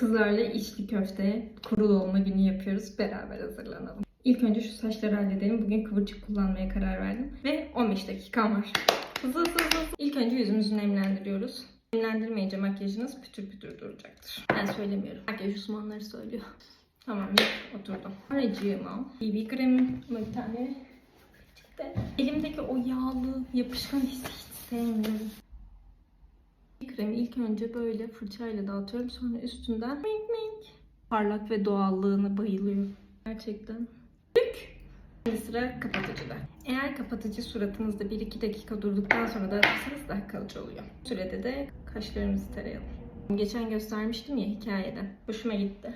Kızlarla içli köfte, kuru dolma günü yapıyoruz. Beraber hazırlanalım. İlk önce şu saçları halledelim. Bugün kıvırcık kullanmaya karar verdim. Ve 15 dakikam var. Hızlı hızlı hızlı. İlk önce yüzümüzü nemlendiriyoruz. Nemlendirmeyince makyajınız pütür pütür duracaktır. Ben söylemiyorum. Makyaj uzmanları söylüyor. Tamam oturdum. Aracığıma BB kremim bir tane. Elimdeki o yağlı yapışkan hissi hiç sevmiyorum. Kremi ilk önce böyle fırçayla dağıtıyorum. Sonra üstünden mink mink. Parlak ve doğallığına bayılıyorum. Gerçekten. Tük. Şimdi sıra kapatıcıda. Eğer kapatıcı suratınızda 1-2 dakika durduktan sonra dağıtırsanız daha kalıcı oluyor. Bu sürede de kaşlarımızı tarayalım. Geçen göstermiştim ya hikayede. Hoşuma gitti.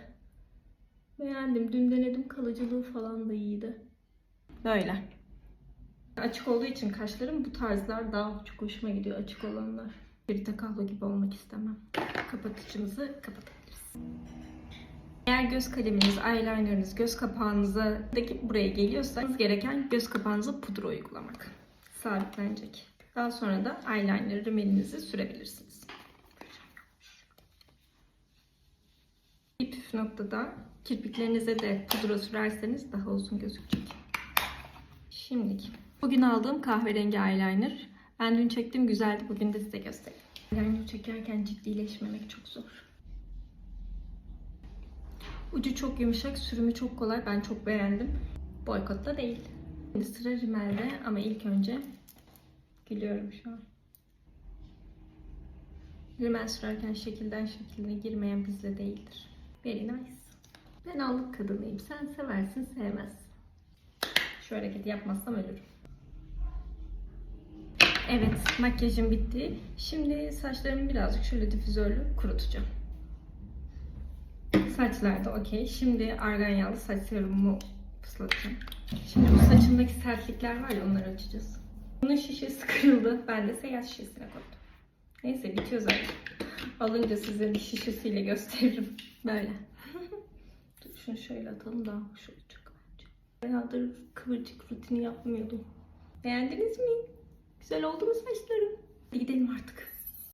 Beğendim. Dün denedim. Kalıcılığı falan da iyiydi. Böyle. Açık olduğu için kaşlarım bu tarzlar daha çok hoşuma gidiyor açık olanlar. Rita Kahlo gibi olmak istemem. Kapatıcımızı kapatabiliriz. Eğer göz kaleminiz, eyelinerınız göz kapağınıza buraya geliyorsa gereken göz kapağınıza pudra uygulamak. Sabitlenecek. Daha sonra da eyeliner rimelinizi sürebilirsiniz. Bir püf noktada kirpiklerinize de pudra sürerseniz daha uzun gözükecek. Şimdilik. Bugün aldığım kahverengi eyeliner. Ben dün çektim güzeldi. Bugün de size göstereyim. Eyeliner çekerken ciddileşmemek çok zor. Ucu çok yumuşak, sürümü çok kolay. Ben çok beğendim. Boykotla değil. Şimdi sıra rimelde ama ilk önce gülüyorum şu an. Rimel sürerken şekilden şekline girmeyen bizde değildir. Very nice. Ben allık kadınıyım. Sen seversin, sevmezsin. Şu hareketi yapmazsam ölürüm. Evet, makyajım bitti. Şimdi saçlarımı birazcık şöyle difüzörlü kurutacağım. Saçlar da okey. Şimdi argan yağlı saç serumumu fıslatacağım. Şimdi bu saçımdaki sertlikler var ya onları açacağız. Bunun şişesi kırıldı. Ben de seyyar şişesine koydum. Neyse bitiyor zaten. Alınca size bir şişesiyle gösteririm. Böyle. Şunu şöyle atalım daha hoş olacak bence. Bayağıdır kıvırcık rutini yapmıyordum. Beğendiniz mi? Güzel oldu mu saçlarım? Gidelim artık.